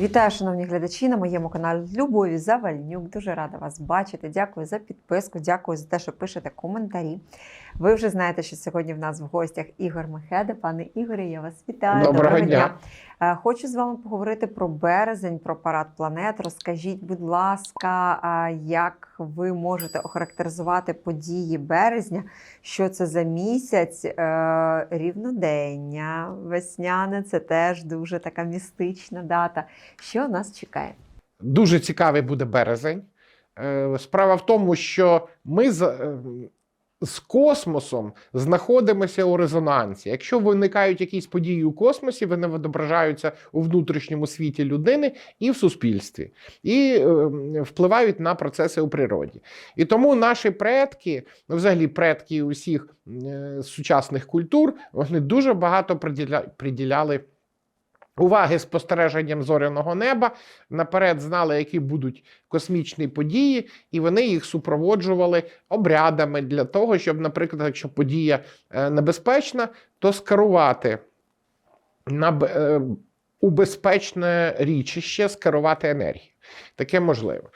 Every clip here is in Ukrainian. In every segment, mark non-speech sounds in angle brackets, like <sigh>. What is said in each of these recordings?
Вітаю, шановні глядачі на моєму каналі Любові Завальнюк. Дуже рада вас бачити. Дякую за підписку, дякую за те, що пишете коментарі. Ви вже знаєте, що сьогодні в нас в гостях Ігор Мехеда. Пане Ігоре, я вас вітаю. Доброго дня. Е, Хочу з вами поговорити про березень, про парад планет. Розкажіть, будь ласка, як ви можете охарактеризувати події березня? Що це за місяць? Е, Рівнодення, весняне це теж дуже така містична дата. Що нас чекає? Дуже цікавий буде березень. Е, Справа в тому, що ми з, космосом знаходимося у резонансі. Якщо виникають якісь події у космосі, вони відображаються у внутрішньому світі людини і в суспільстві, і е, впливають на процеси у природі. І тому наші предки, ну, взагалі предки усіх е, сучасних культур, вони дуже багато приділя- приділяли. Уваги спостереженням зоряного неба наперед знали, які будуть космічні події, і вони їх супроводжували обрядами для того, щоб, наприклад, якщо подія е, небезпечна, то скерувати на е, у безпечне річище, скерувати енергію. Таке можливо.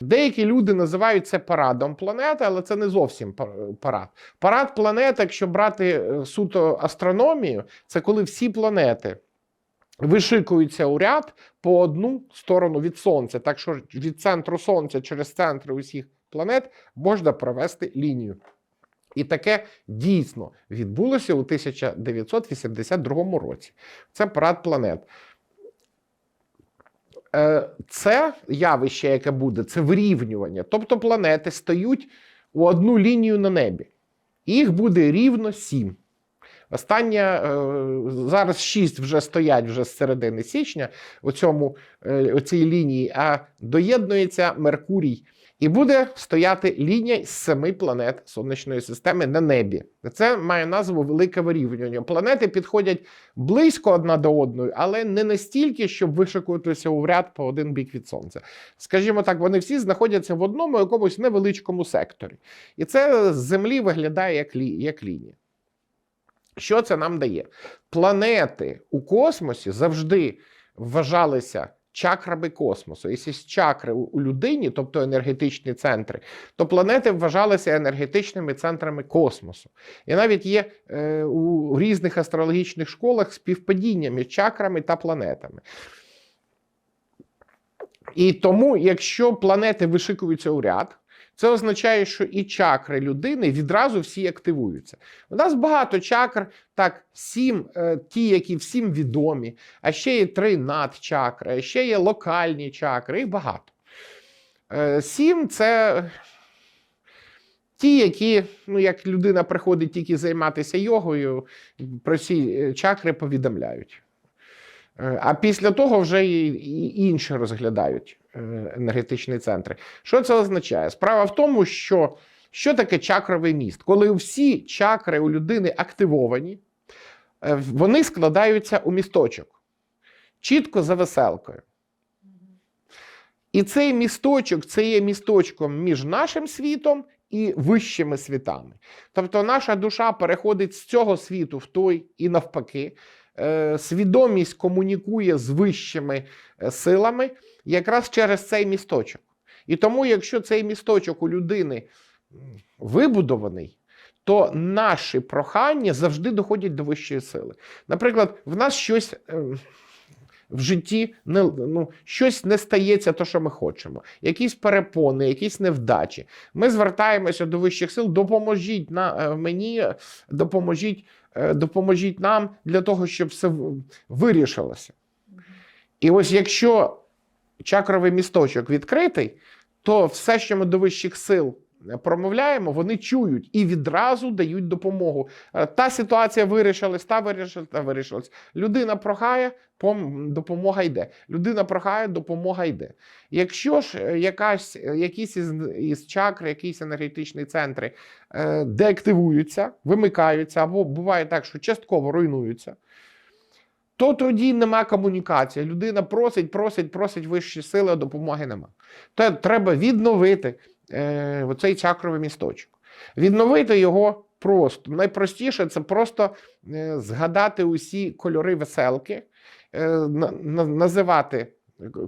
Деякі люди називають це парадом планети, але це не зовсім парад. Парад планети, якщо брати е, суто астрономію, це коли всі планети вишикуються у ряд по одну сторону від Сонця. Так що від центру Сонця через центри усіх планет можна провести лінію. І таке дійсно відбулося у 1982 році. Це парад планет. Е, Це явище, яке буде, це вирівнювання. Тобто планети стають у одну лінію на небі. Їх буде рівно сім. Остання е, зараз шість вже стоять вже з середини січня у цьому е, у цій лінії, а доєднується Меркурій. І буде стояти лінія з семи планет сонячної системи на небі. Це має назву велике вирівнювання. Планети підходять близько одна до одної, але не настільки, щоб вишикуватися у ряд по один бік від сонця. Скажімо так, вони всі знаходяться в одному якомусь невеличкому секторі. І це з землі виглядає як, лі, як лінія. Що це нам дає? Планети у космосі завжди вважалися чакрами космосу. Якщо чакри у людині, тобто енергетичні центри, то планети вважалися енергетичними центрами космосу. І навіть є е, у різних астрологічних школах співпадіння між чакрами та планетами. І тому, якщо планети вишикуються у ряд, це означає, що і чакри людини відразу всі активуються. У нас багато чакр, так, сім, е, ті, які всім відомі, а ще є три надчакри, а ще є локальні чакри, їх багато. Е, Сім це ті, які, ну, як людина приходить тільки займатися йогою, про ці е, чакри повідомляють. А після того вже і і інші розглядають енергетичні центри. Що це означає? Справа в тому, що що таке чакровий міст? Коли всі чакри у людини активовані, е, вони складаються у місточок, чітко за веселкою. І цей місточок це є місточком між нашим світом і вищими світами. Тобто наша душа переходить з цього світу в той і навпаки. Е, Свідомість комунікує з вищими е, силами якраз через цей місточок. І тому, якщо цей місточок у людини вибудований, то наші прохання завжди доходять до вищої сили. Наприклад, в нас щось. ем, в житті не, ну, щось не стається, то, що ми хочемо. Якісь перепони, якісь невдачі. Ми звертаємося до вищих сил, допоможіть на, е, мені, допоможіть, е, допоможіть нам для того, щоб все вирішилося. І ось якщо чакровий місточок відкритий, то все, що ми до вищих сил промовляємо, вони чують і відразу дають допомогу. Е, Та ситуація вирішилась, та вирішилась, та вирішилась. Людина прохає, допомога йде. Людина прохає, допомога йде. Якщо ж е, якась, е, якісь із, із чакр, якісь енергетичні центри е, деактивуються, вимикаються, або буває так, що частково руйнуються, то тоді нема комунікації. Людина просить, просить, просить вищі сили, а допомоги нема. То треба відновити е, оцей чакровий місточок. Відновити його просто. Найпростіше це просто е, згадати усі кольори веселки, е, на- на- називати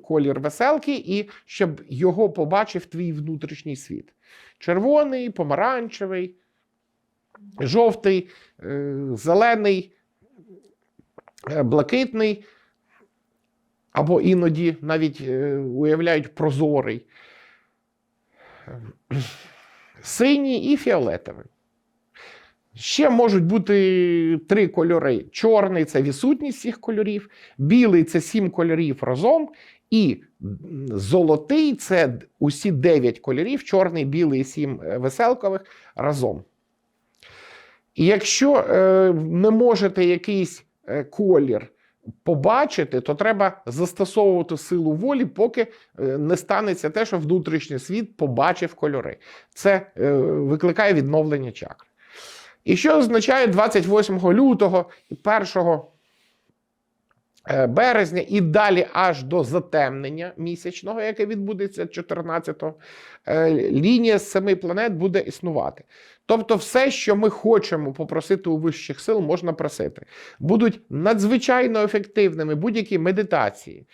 колір веселки, і щоб його побачив твій внутрішній світ. Червоний, помаранчевий, жовтий, е, зелений, е, блакитний, або іноді навіть е, уявляють прозорий, синій і фіолетовий. Ще можуть бути три кольори: чорний це відсутність всіх кольорів, білий це сім кольорів разом, і золотий це усі дев'ять кольорів: чорний, білий сім е, веселкових разом. І якщо е, не можете якийсь е, колір побачити, то треба застосовувати силу волі, поки е, не станеться те, що внутрішній світ побачив кольори. Це е, викликає відновлення чакр. І що означає 28 лютого і 1 е, березня і далі аж до затемнення місячного, яке відбудеться 14-го, е, лінія з семи планет буде існувати. Тобто, все, що ми хочемо попросити у вищих сил, можна просити. Будуть надзвичайно ефективними будь-які медитації,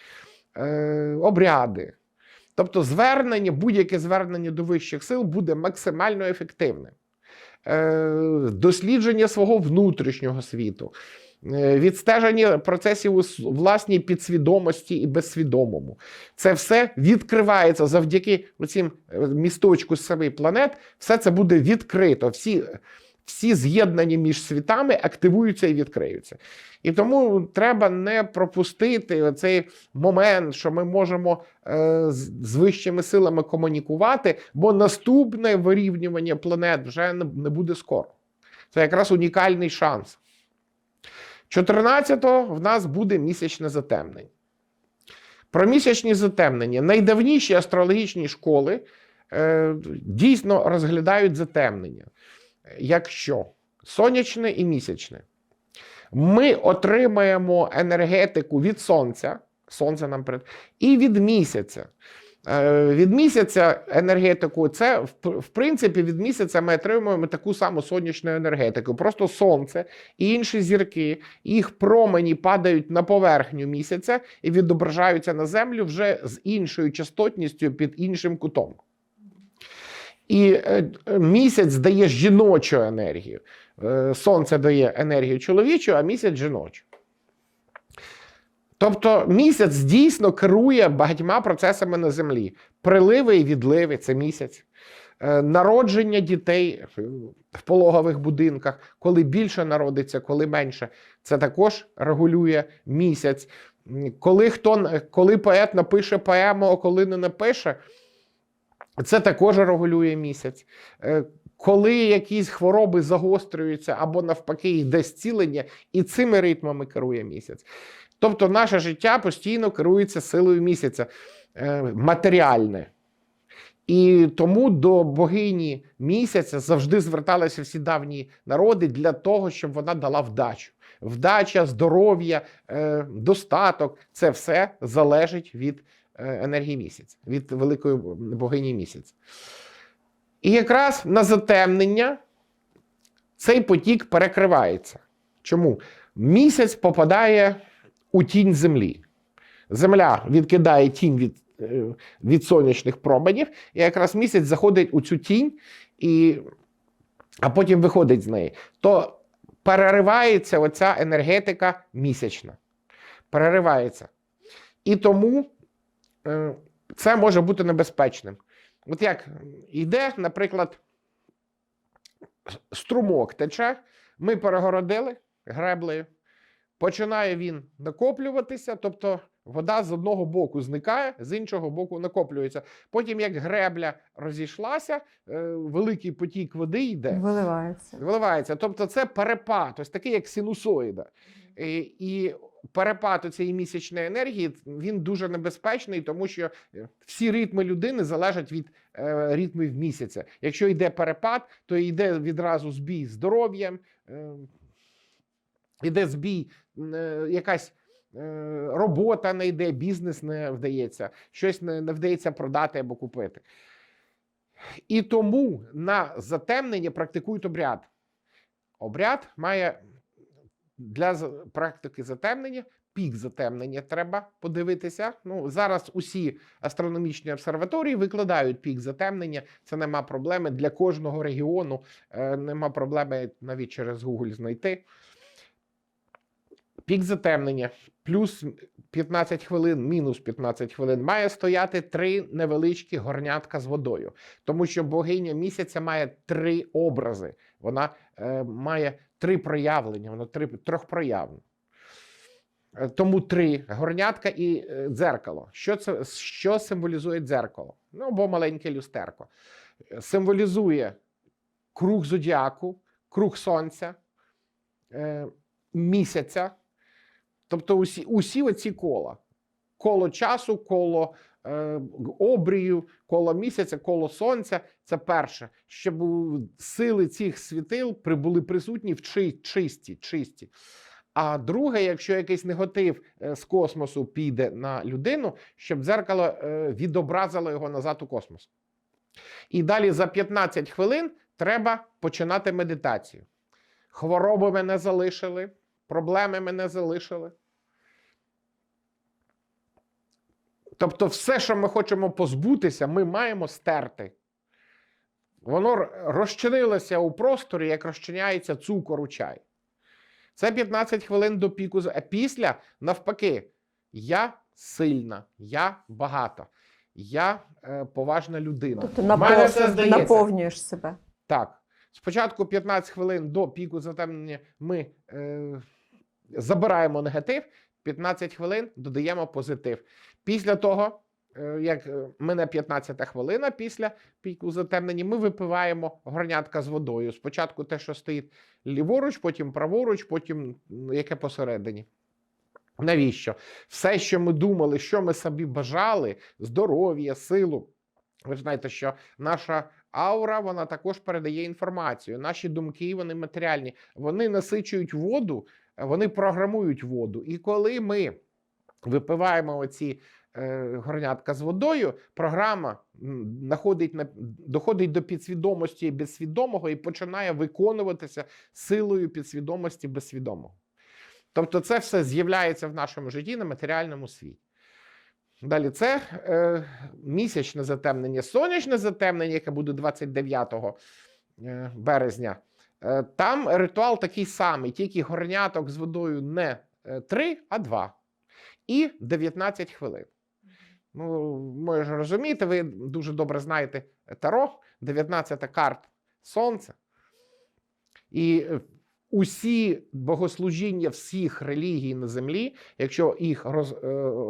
е, обряди. Тобто, звернення, будь-яке звернення до вищих сил буде максимально ефективним. Е, дослідження свого внутрішнього світу, е, відстеження процесів у власній підсвідомості і безсвідомому. Це все відкривається завдяки цим місточку з семи планет. Все це буде відкрито. Всі, всі з'єднані між світами активуються і відкриються. І тому треба не пропустити цей момент, що ми можемо е, з, вищими силами комунікувати, бо наступне вирівнювання планет вже не буде скоро. Це якраз унікальний шанс. 14-го в нас буде місячне затемнення. Про місячні затемнення. Найдавніші астрологічні школи е, дійсно розглядають затемнення. Якщо сонячне і місячне, ми отримаємо енергетику від сонця, сонце нам перед, і від місяця. Е, Від місяця енергетику, це в принципі від місяця ми отримуємо таку саму сонячну енергетику. Просто сонце і інші зірки, їх промені падають на поверхню місяця і відображаються на землю вже з іншою частотністю під іншим кутом. І е, е, місяць дає жіночу енергію. Сонце дає енергію чоловічу, а місяць жіночу. Тобто місяць дійсно керує багатьма процесами на землі. Приливи і відливи це місяць. Е, Народження дітей в пологових будинках, коли більше народиться, коли менше, це також регулює місяць. Коли, хто, коли поет напише поему, а коли не напише, це також регулює місяць. Е, Коли якісь хвороби загострюються або навпаки йде зцілення, і цими ритмами керує місяць. Тобто наше життя постійно керується силою місяця е, матеріальне. І тому до богині місяця завжди зверталися всі давні народи для того, щоб вона дала вдачу. Вдача, здоров'я, е, достаток це все залежить від е, енергії місяця, від великої богині місяця. І якраз на затемнення цей потік перекривається. Чому? Місяць попадає у тінь землі. Земля відкидає тінь від, е, від сонячних променів, і якраз місяць заходить у цю тінь, і, а потім виходить з неї. То переривається оця енергетика місячна. Переривається. І тому е, це може бути небезпечним. От як йде, наприклад, струмок тече, ми перегородили греблею, починає він накоплюватися, тобто вода з одного боку зникає, з іншого боку накоплюється. Потім, як гребля розійшлася, е, великий потік води йде. Виливається. Виливається. Тобто це перепад, ось такий як синусоїда. І, і перепад цієї місячної енергії він дуже небезпечний, тому що е, всі ритми людини залежать від е, ритмів місяця. Якщо йде перепад, то йде відразу збій здоров'ям, е, йде збій, е, якась. е, Робота не йде, бізнес не вдається, щось не, не вдається продати або купити. І тому на затемнення практикують обряд. Обряд має для практики затемнення пік затемнення треба подивитися. Ну зараз усі астрономічні обсерваторії викладають пік затемнення. Це нема проблеми для кожного регіону. е, Нема проблеми навіть через Google знайти. Пік затемнення плюс 15 хвилин, мінус 15 хвилин має стояти три невеличкі горнятка з водою, тому що богиня місяця має три образи. Вона е, має три проявлення, вона три трьохпроявна. Е, Тому три горнятка і е, дзеркало. Що це що символізує дзеркало? Ну або маленьке люстерко. Символізує круг зодіаку, круг сонця, е, місяця. Тобто усі, усі оці кола. Коло часу, коло е, обрію, коло місяця, коло сонця це перше, щоб сили цих світил були присутні в чи, чисті, чисті. А друге, якщо якийсь негатив е, з космосу піде на людину, щоб дзеркало е, відобразило його назад у космос. І далі за 15 хвилин треба починати медитацію. Хвороби мене залишили, проблеми мене залишили. Тобто, все, що ми хочемо позбутися, ми маємо стерти. Воно розчинилося у просторі, як розчиняється цукор у чай. Це 15 хвилин до піку. А після, навпаки, я сильна, я багата, я е, поважна людина. Тобто напов... це наповнюєш себе. Так. Спочатку 15 хвилин до піку затемнення ми е, забираємо негатив, 15 хвилин додаємо позитив. Після того, е, як е, мине 15 хвилина після піку затемнення, ми випиваємо горнятка з водою. Спочатку те, що стоїть ліворуч, потім праворуч, потім яке посередині. Навіщо? Все, що ми думали, що ми собі бажали, здоров'я, силу. Ви ж знаєте, що наша аура вона також передає інформацію. Наші думки, вони матеріальні, вони насичують воду, вони програмують воду. І коли ми випиваємо оці е, горнятка з водою, програма находить на, доходить до підсвідомості безсвідомого і починає виконуватися силою підсвідомості безсвідомого. Тобто, це все з'являється в нашому житті на матеріальному світі. Далі це е, місячне затемнення, сонячне затемнення, яке буде 29 е, березня. Е, там ритуал такий самий, тільки горняток з водою не 3, а 2. І 19 хвилин. Ну, ви ж розумієте, ви дуже добре знаєте Таро, 19 карт Сонця. І е, усі богослужіння всіх релігій на землі, якщо їх роз, е,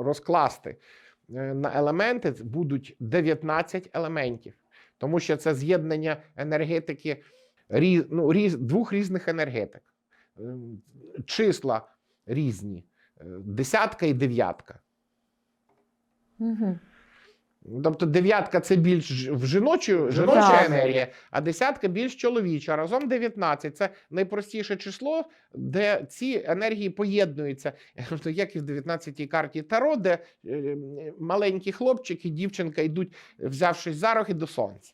розкласти е, на елементи, будуть 19 елементів. Тому що це з'єднання енергетики різ, ну, різ, двох різних енергетик. Е, Числа різні, е, десятка і дев'ятка. Угу. Тобто дев'ятка це більш в жіночу, жіноча Так. енергія, а десятка більш чоловіча. Разом 19 це найпростіше число, де ці енергії поєднуються. <laughs> Тобто, як і в 19-й карті Таро, де е, маленький хлопчик і дівчинка йдуть, взявшись за роги до сонця.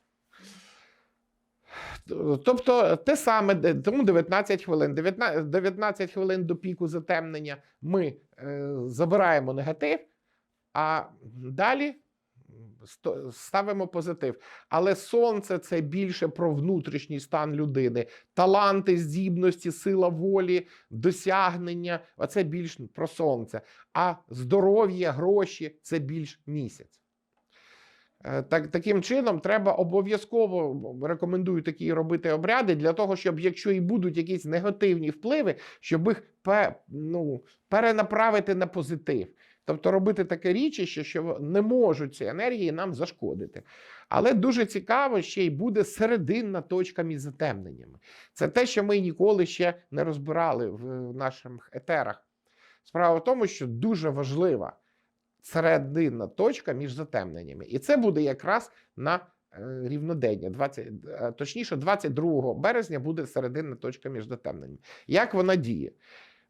Тобто те саме, тому 19 хвилин. 19, 19 хвилин до піку затемнення ми е, забираємо негатив, а далі ставимо позитив. Але сонце це більше про внутрішній стан людини, таланти, здібності, сила волі, досягнення. Оце більш про сонце. А здоров'я, гроші це більш місяць. Е, Так, таким чином, треба обов'язково рекомендую такі робити обряди для того, щоб якщо і будуть якісь негативні впливи, щоб їх ну, перенаправити на позитив. Тобто робити таке річище, що не можуть ці енергії нам зашкодити. Але дуже цікаво, ще й буде серединна точка між затемненнями. Це те, що ми ніколи ще не розбирали в наших етерах. Справа в тому, що дуже важлива серединна точка між затемненнями. І це буде якраз на е, рівнодення. 20, е, точніше, 22 березня буде серединна точка між затемненнями. Як вона діє?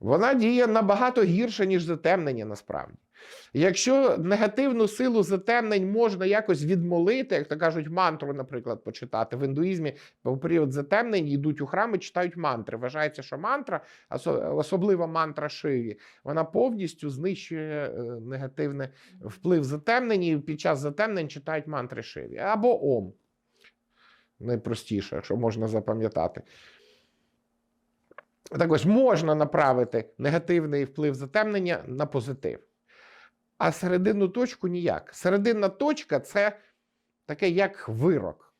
Вона діє набагато гірше, ніж затемнення насправді. Якщо негативну силу затемнень можна якось відмолити, як то кажуть, мантру, наприклад, почитати в індуїзмі у період затемнень йдуть у храми, читають мантри. Вважається, що мантра, осо- особливо мантра Шиві, вона повністю знищує е, негативний вплив затемнень. І під час затемнень читають мантри Шиві або Ом. Найпростіше, що можна запам'ятати. Так ось можна направити негативний вплив затемнення на позитив. А серединну точку ніяк. Серединна точка це таке як вирок.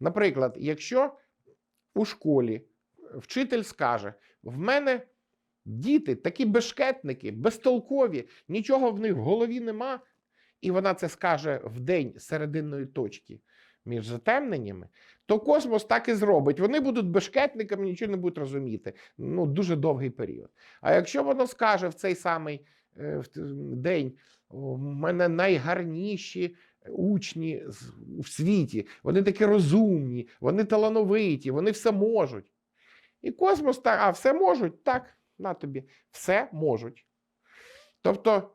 Наприклад, якщо у школі вчитель скаже: в мене діти такі бешкетники, безтолкові, нічого в них в голові нема, і вона це скаже в день серединної точки між затемненнями, то космос так і зробить. Вони будуть бешкетниками, нічого не будуть розуміти. Ну, дуже довгий період. А якщо воно скаже в цей самий е, день, у мене найгарніші учні в світі, вони такі розумні, вони талановиті, вони все можуть. І космос так, а все можуть, так, на тобі, все можуть. Тобто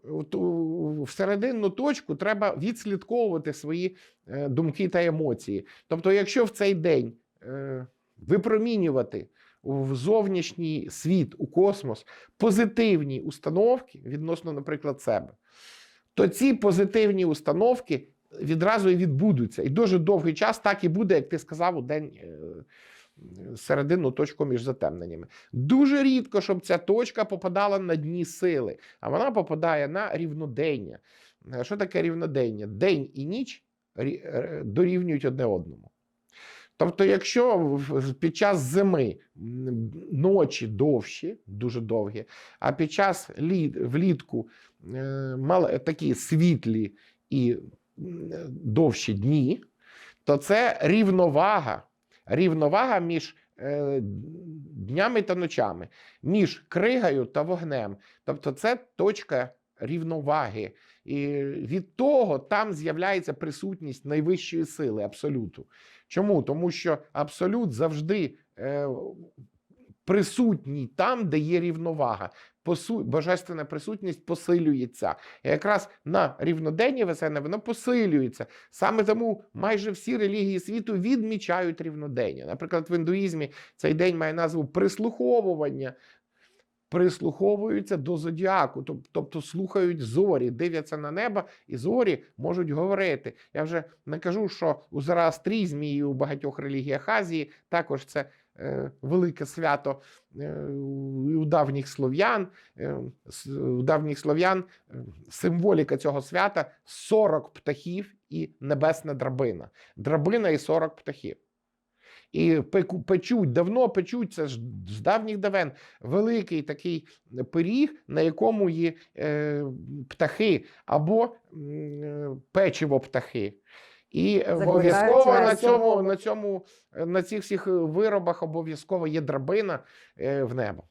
в серединну точку треба відслідковувати свої е, думки та емоції. Тобто, якщо в цей день е, випромінювати в зовнішній світ, у космос позитивні установки відносно, наприклад, себе, то ці позитивні установки відразу і відбудуться. І дуже довгий час так і буде, як ти сказав, у день. е, Серединну точку між затемненнями. Дуже рідко, щоб ця точка попадала на дні сили, а вона попадає на рівнодення. Е, Що таке рівнодення? День і ніч е, дорівнюють одне одному. Тобто, якщо під час зими ночі довші, дуже довгі, а під час літ, влітку е, мал- такі світлі і довші дні, то це рівновага. Рівновага між е, днями та ночами, між кригою та вогнем. Тобто, це точка рівноваги. І від того там з'являється присутність найвищої сили абсолюту. Чому? Тому що абсолют завжди е, присутній там, де є рівновага. Посу... Божественна присутність посилюється. І якраз на рівноденні весени воно посилюється. Саме тому майже всі релігії світу відмічають рівнодення. Наприклад, в індуїзмі цей день має назву прислуховування. Прислуховуються до зодіаку, тобто слухають зорі, дивляться на небо, і зорі можуть говорити. Я вже не кажу, що у зороастризмі і у багатьох релігіях Азії також це е, велике свято е, у, давніх слов'ян. Е, у давніх слов'ян символіка цього свята 40 птахів і небесна драбина. Драбина і 40 птахів. І печуть, давно печуть, це ж з давніх давен великий такий пиріг, на якому є е, птахи або е, печиво птахи. І обов'язково на цьому, на цьому, е, на цих всіх виробах обов'язково є драбина е, в небо.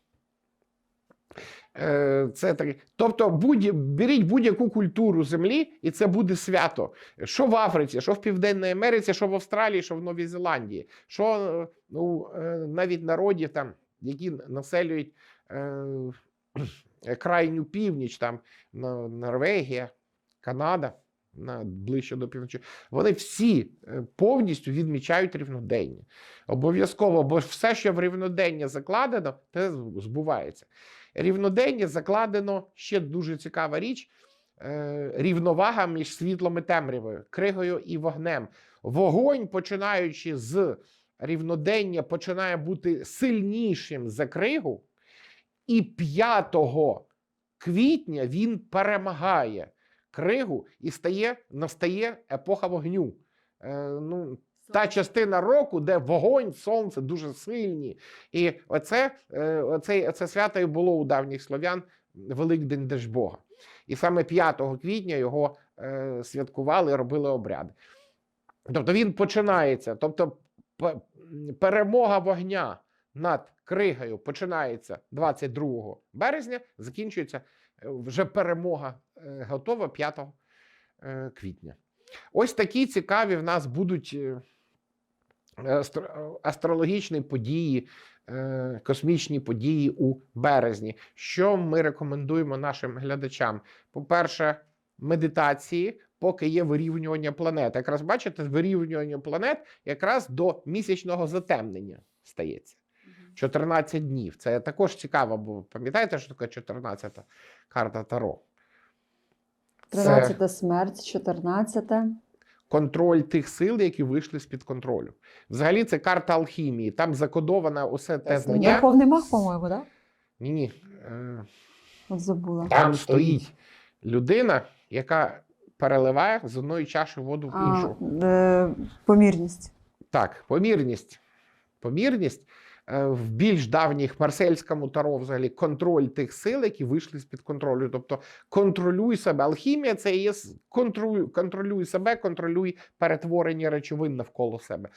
Е, Це таке. Тобто будь, беріть будь-яку культуру землі, і це буде свято. Що в Африці, що в Південній Америці, що в Австралії, що в Новій Зеландії, що ну, е, навіть народів, там, які населюють е, крайню північ, там Норвегія, Канада. На ближче до півночі, вони всі е, повністю відмічають рівнодення. Обов'язково, бо все, що в рівнодення закладено, те збувається. Рівнодення закладено ще дуже цікава річ. е, Рівновага між світлом і темрявою, кригою і вогнем. Вогонь, починаючи з рівнодення, починає бути сильнішим за кригу, і 5 квітня він перемагає кригу і стає, настає епоха вогню. Е, ну, та частина року, де вогонь, сонце дуже сильні. І оце, е, оце, оце свято і було у давніх слов'ян Великдень Держбога. І саме 5 квітня його е, святкували, робили обряди. Тобто він починається. Тобто перемога вогня над кригою починається 22 березня, закінчується вже перемога е, готова 5 е, квітня. Ось такі цікаві в нас будуть е, астрологічні події, е, космічні події у березні. Що ми рекомендуємо нашим глядачам? По-перше, медитації, поки є вирівнювання планет. Якраз бачите, вирівнювання планет якраз до місячного затемнення стається. 14 днів. Це також цікаво, бо пам'ятаєте, що таке 14 карта Таро? Це 13 смерть, 14. контроль тих сил, які вийшли з-під контролю. Взагалі, це карта алхімії. Там закодовано усе те знання. Верховний мах, по-моєму, так? Ні, ні. Е, От забула. Там стоїть людина, яка переливає з одної чаші воду в А, іншу. е, помірність. Так, помірність. Помірність в більш давніх марсельському таро взагалі контроль тих сил, які вийшли з-під контролю. Тобто контролюй себе. Алхімія це є контролюй, контролюй себе, контролюй перетворення речовин навколо себе.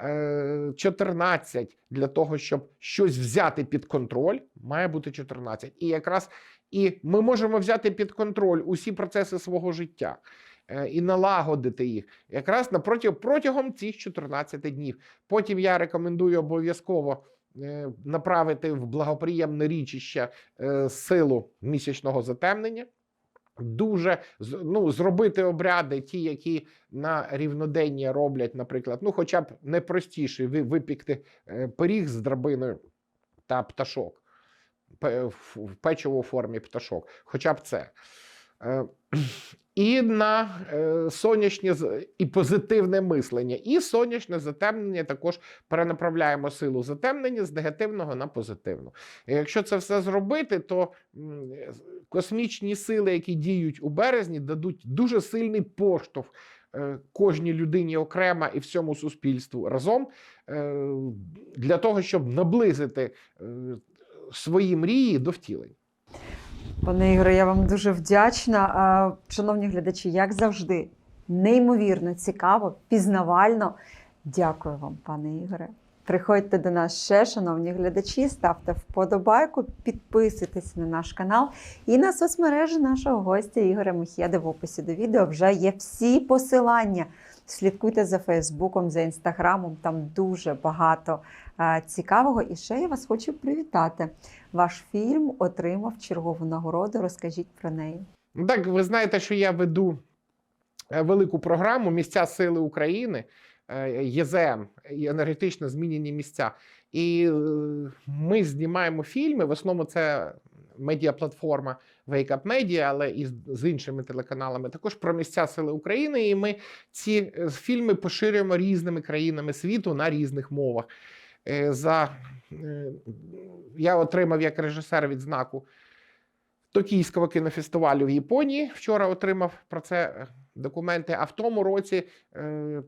Е, 14 для того, щоб щось взяти під контроль, має бути 14. І якраз і ми можемо взяти під контроль усі процеси свого життя е, і налагодити їх якраз напроти, протягом цих 14 днів. Потім я рекомендую обов'язково е, направити в благоприємне річище е, силу місячного затемнення. Дуже ну, зробити обряди, ті, які на рівнодення роблять, наприклад, ну, хоча б найпростіший ви- випікти е, пиріг з драбиною та пташок, в печиво формі пташок, хоча б це. І на е, сонячне з- і позитивне мислення, і сонячне затемнення також перенаправляємо силу затемнення з негативного на позитивну. Якщо це все зробити, то космічні сили, які діють у березні, дадуть дуже сильний поштовх е, кожній людині окремо і всьому суспільству разом е, для того, щоб наблизити свої мрії до втілень. Пане Ігоре, я вам дуже вдячна. Шановні глядачі, як завжди, неймовірно цікаво, пізнавально. Дякую вам, пане Ігоре. Приходьте до нас ще, шановні глядачі, ставте вподобайку, підписуйтесь на наш канал і на соцмережі нашого гостя Ігоря Мехєда. В описі до відео вже є всі посилання. Слідкуйте за Фейсбуком, за інстаграмом. Там дуже багато е, цікавого. І ще я вас хочу привітати. Ваш фільм отримав чергову нагороду. Розкажіть про неї. Так, ви знаєте, що я веду е, велику програму Місця сили України, е, ЄЗМ, і енергетично змінені місця. І ми знімаємо фільми. В основному це медіаплатформа Wake Up Media, але і з- іншими телеканалами також про місця сили України. І ми ці е, фільми поширюємо різними країнами світу на різних мовах. Е, За е, я отримав як режисер відзнаку Токійського кінофестивалю в Японії. Вчора отримав про це документи. А в тому році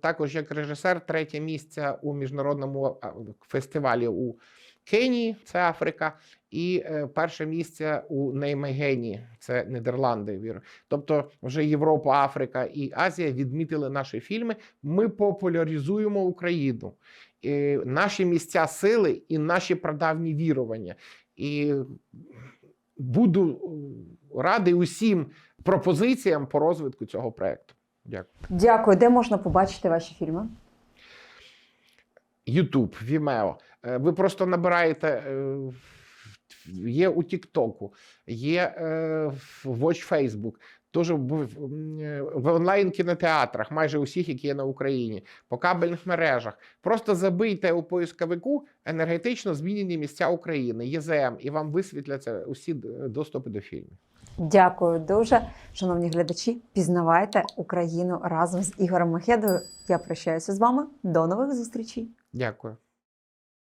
також як режисер третє місце у міжнародному фестивалі у Кенії, це Африка, і е, перше місце у Неймегені, це Нідерланди. Вірю. Тобто, вже Європа, Африка і Азія відмітили наші фільми. Ми популяризуємо Україну, і наші місця сили і наші прадавні вірування. І буду е, радий усім пропозиціям по розвитку цього проекту. Дякую. Дякую. Де можна побачити ваші фільми? YouTube, Vimeo. Е, Ви просто набираєте. е, Є у Тіктоку, є е, в Watch Facebook, теж в, м, е, в онлайн кінотеатрах, майже усіх, які є на Україні, по кабельних мережах. Просто забийте у поисковику енергетично змінені місця України, ЄЗМ, і вам висвітляться усі доступи до фільмів. Дякую дуже, шановні глядачі. Пізнавайте Україну разом з Ігорем Мехедою. Я прощаюся з вами. До нових зустрічей. Дякую.